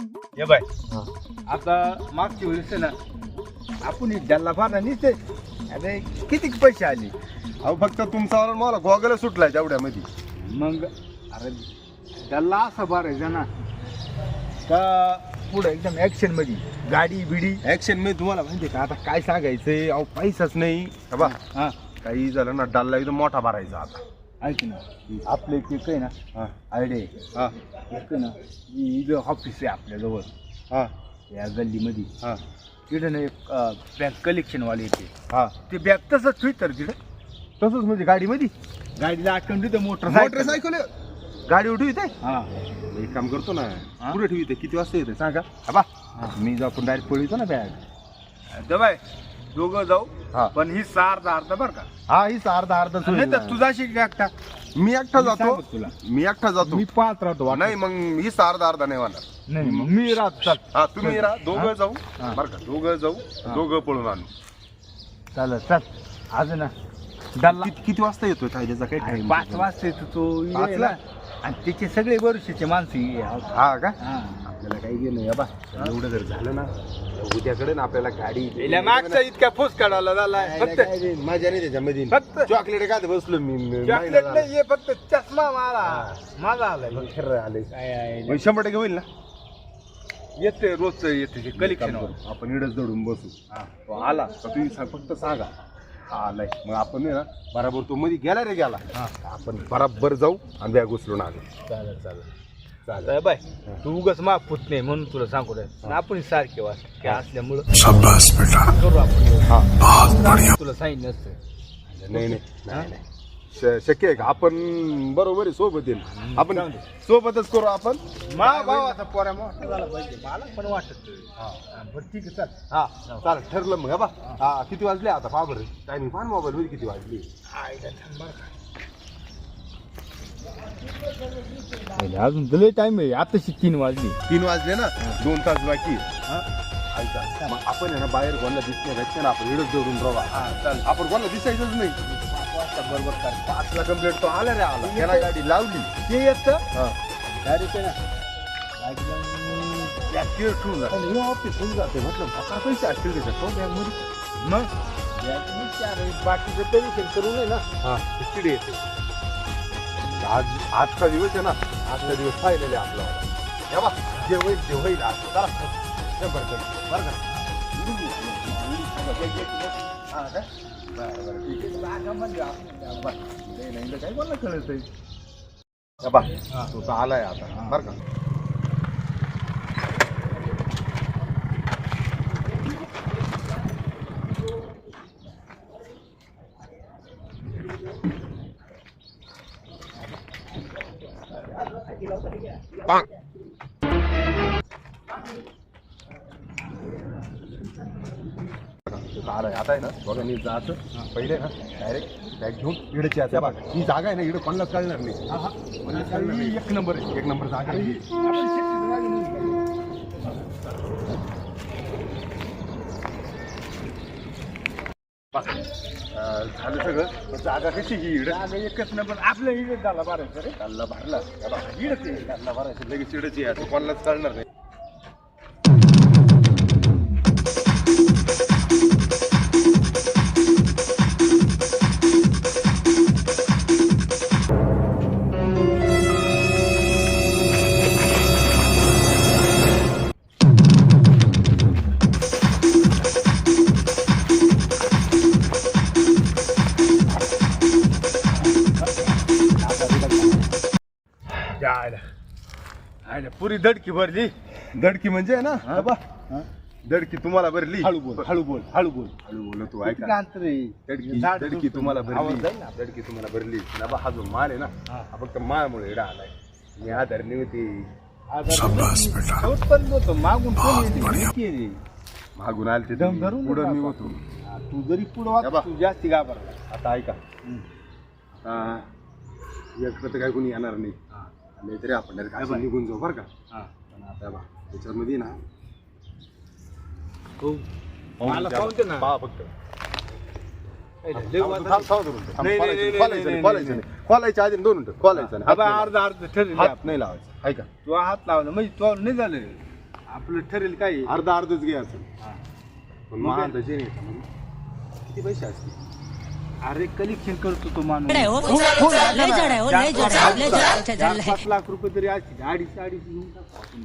हे बाय. आता मागच्या वेळेस आहे ना आपण डल्ला फार निघते अरे किती पैसे आले? अहो फक्त तुमचा मला गोगल सुटलाय तेवढ्यामध्ये. मग अरे डल्ला असा भरायचा ना का पुढं एकदम ऍक्शनमध्ये गाडी बिडी? ऍक्शन मी तुम्हाला माहिती का आता काय सांगायचंय? अहो पैसाच नाही. हा बा हा. काही झालं ना डालला एकदम मोठा भरायचा आता. ऐक ना आपलं एक आहे ना आयडिया हा. एक ना इथं ऑफिस आहे आपल्याजवळ हा. या गल्लीमध्ये हा. तिथं ना एक बॅग कलेक्शनवाले येते. हा. ते बॅग तसंच ठेवी तर तिथं. तसंच म्हणजे गाडीमध्ये? गाडीला अटकून तिथं मोटरसायकल मोटरसायकल गाडी उठवी ते हा. एक काम करतो ना हा? पुढे ठेवी ते किती वाजता येते? सांगा. हा. बा मी जाऊ आपण डायरेक्ट पळतो ना बॅग. दबाय दोघं जाऊ हा. पण ही सार अर्धा बरं का. हा ही अर्धा अर्धा नाही तर तुझा शिक एकटा. मी एकटा मी जातो. सांगतो तुला. मी एकटा जातो. मी पाच राहतो नाही मग ही अर्धा अर्धा नाही होणार. नाही मग मी राहतो चल हा तुम्ही राहा. दोघं? जाऊ. हा. बरं का दोघं जाऊ. दोघं पळून आणू. चालेल चल. आज ना. डल्ला. किती किती वाजता येतोय काय त्याचा काय अरे टाइम पाच वाजता येतो तो. पाचला? आणि त्याचे सगळे वर्षाचे माणसं ये. हा का? हा. आपल्याला काही घेणं नाही बा एवढं जर झालं ना तर उद्याकडे ना आपल्याला गाडी पहिल्या मागचा इतका फुस काढायला झालाय फक्त मजा नाही त्याच्यामध्ये फक्त चॉकलेट काय बसलो मी मी- चॉकलेट झाला. नाही ये फक्त चष्मा मला माझा आलाय. मग खरं आले? मग शंभर टक्के होईल ना? येते रोजचं येते कलेक्शन काम करू. आपण इडच दडून बसू. तो आला तर तुम्ही सांग- फक्त सांगा. हा आलाय मग आपण आहे ना बराबर तो मध्ये गेला रे गेला. आपण बराबर जाऊ आणि बॅग उचलून आलो चालेल चालेल. चालेल बाय. तू उगाच मा पुत नाही म्हणून तुला सांगू रे. आपण सारखे वाट असल्यामुळं करू आपण. हा. तुला सांगितलं नसतं. नाही नाही नाही, नाही. श- शक्य आहे का? आपण बरोबर आहे सोबत येईल. आपण. सोबतच करू आपण? मा भावाचा पोऱ्या मोठा झाला पाहिजे. मला पण वाटत हा, बरं ठीक आहे चल. हा चालेल ठरलं मग हा बा. हा. किती वाजले आता? पहा बरं. टायमिंग पाहा मोबाईल. किती वाजली. आईला थांब बरं का. अजून तुला टाइम आहे. आताशी तीन वाजली. तीन वाजले ना? दोन तास बाकी. ऐका मग आपण आहे ना बाहेर कोणाला दिसणे भेटते ना आपण इडच जोडून राहा. आपण कोणाला दिसायचंच नाही. बरोबर पाचला कंप्लेंट तो आला रे आला. त्याला गाडी लावली. ते येत? हा. डायरेक्ट ना. गाडीला त्या तिळ ठेवून जाते. आणि हे ऑफिस होऊन जाते. म्हटलं पैसे असतील त्याच्यात हो बॅगमध्ये मग? चार बाकीचं तरी करू नये ना. हा. किती येते. आज आजचा दिवस आहे ना आजचा दिवस पाहिलेला आहे आपला हे बा जे होईल ते होईल आज चला शंभर टक्के. बरं का हा? बरं, बरं, ठीक आहे. बरं. नाही, नाही, तर काही कोणाला कळत. हे बा तो तर आलाय आता बरं का आहे आता आहे ना? बघा मी जायचं पहिले ना डायरेक्ट बॅग घेऊन इडची आता बघा ही जागा आहे ना इकडे कोणालाच कळणार नाही. कोणालाच कळणार नाही. एक नंबर आहे. एक नंबर जागा आहे. झालं सगळं. पण जागा कशी ही इड जागा एकच नंबर आपलं इकडे झाला बरं रे. कालला भरला इडच आहे कालला भरायचं लगेच इडची आहे तो कोणालाच कळणार नाही. पुरी दडकी भरली. दडकी म्हणजे आहे ना? हा? बा दडकी तुम्हाला भरली. हळू बोल हळू बोल हळू बोल. हळू बोल तू ऐका दडकी तुटतं. तुम्हाला भरली. दडकी तुम्हाला भरली. ना बा हा जो माल आहे ना हा. फक्त माळमुळे इडा आलाय मी आधारणी होती. उत्पन्न होतं. मागून कोण? मागून आले ते दम धरून पुढं मी. होतो. तू जरी पुढं तू जास्ती घाबरला. आता ऐका. हा, तर काही कोणी येणार नाही. नाही तरी आपण direct असं निघून जाऊ बरं का पण आता बा त्याच्यामध्ये ना मला पाहून दे ना. पहा फक्त लय थांब, वाजत- थांब, थांब दोन मिनिटं. थांब, नाही, नाही, खोलायचं नाही, नाही, खोलायचं नाही, नाही, खोलायचं नाही, नाही. खोलायच्या आधी दोन मिनिटं खोलायचं नाही. हात आबा, नाही अर्धा अर्ध ठरले. हात नाही लावायचं ऐका तू हात लावला म्हणजे तो नाही झालं आपलं ठरेल काय? अर्धा अर्धच घ्यायचं हा. पण मग काय? नाही का म्हणजे किती पैसे असतील अरे कलेक्शन करतो तो माणूस. जड आहे हो. लय जड आहे हो, लय जड आहे, लय जड आहे, अच्छा, चार आहे. पाच लाख रुपये तरी असतील अडीच अडीच घेऊन टाकू आपण.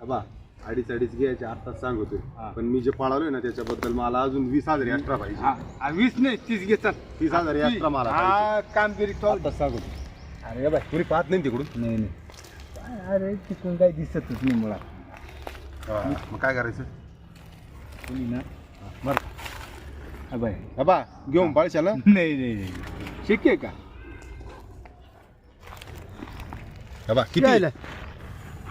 अबा अडीच अडीच घ्यायचे आताच सांगतोय हा. पण मी जे पळालोय ना त्याच्याबद्दल मला अजून वीस हजार एक्स्ट्रा पाहिजे. हा हा, वीस नाही तीस घेतात तीस हजार एक्स्ट्रा मला हा कामगिरी तो सांगतो. अरे बाय पुरी पाहत नाही तिकडून? नाही नाही. काय अरे तिकडून काही दिसतच नाही मला मग काय करायचं? कोणी ना? बरं हा बाय. अबा घेऊन पळशाल नाही नाही नाही. आहे का? अबा किती? यायला.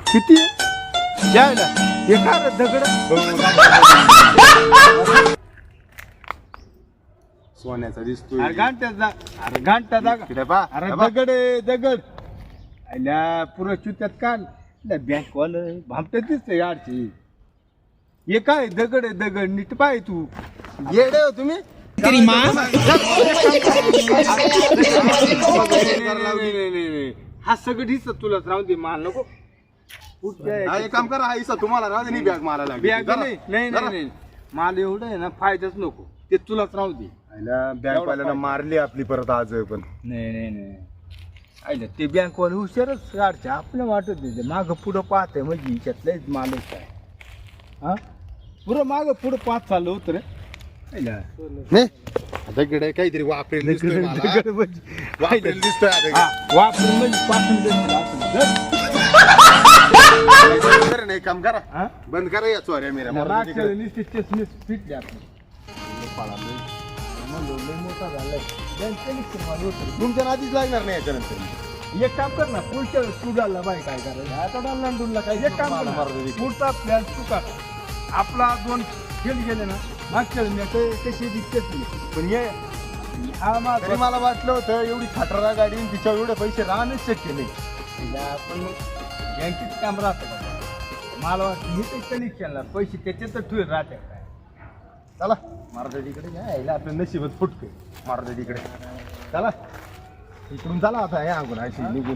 किती? आहे? यायला एखादा दगड. सोन्याचा दिसतोय. अरे घंटा जा. अरे घंटा जागा पहा. अरे. दगड आहे, दगड. अल्या पुरं चुत्यात काढ बँक वालं भामटे दिसत याडची हे काय दगड आहे दगड नीट पाय तू. येडे हो तुम्ही. तेरी माँ. हा सगळं दिसत तुलाच राहून दे माल नको. हा, एक काम करा हा हिस्सा तुम्हाला राहू दे नाही बॅग मारायला लागली. बॅग जरा- नाही नाही जरा. नाही नाही. माल एवढं आहे ना फायदाच नको. ते तुलाच राहू दे. आईला बॅग पाहिल्यानं मारली आपली परत आज पण. नाही नाही नाही. आयलं ते बँकवाले हुशारच काढते आपलं वाटत नाही माग पुढं पाहते म्हणजे हिच्यातलंच मालच काय हा? पुरं माग पुढं पाहत चाललं होतं रे आयलं. दगड आहे काहीतरी वापरेल दिसतोय मला. वापरेल दिसतोय हा दगड. वापरून म्हणजे. जर- बरं नाही काम करा हा? बंद करा या चोऱ्या मेऱ्या मारून मागच्या तिकडे. वेळी नुसते चष्मेच फिटले आपले. म्हणलो, लय मोठा झालाय. वाले होते. तुमच्या नादीच लागणार नाही याच्यानंतर एक काम कर ना पुढच्या वेळेस तू डालला बाय काय करायचं आता डालला काय एक काम कर ना. पुढचा प्लॅन तू आपला दोन खेळ गेले ना मागच्या तसे दिसतेच नाही. पण हा मला वाटलं होतं एवढी खटरा गाडी आणि तिच्यावर एवढे पैसे राहणंच शक्य नाही. आपण बँकेत काम राहतं. मला वाटतं हे ते कलेक्शनला पैसे त्याच्यातच ठेवून राहते काय? चला. मारुती तिकडे यायला आपलं नशीबच फुटके मारुती तिकडे चला. इकडून चला आता या अंगून अशी निघून.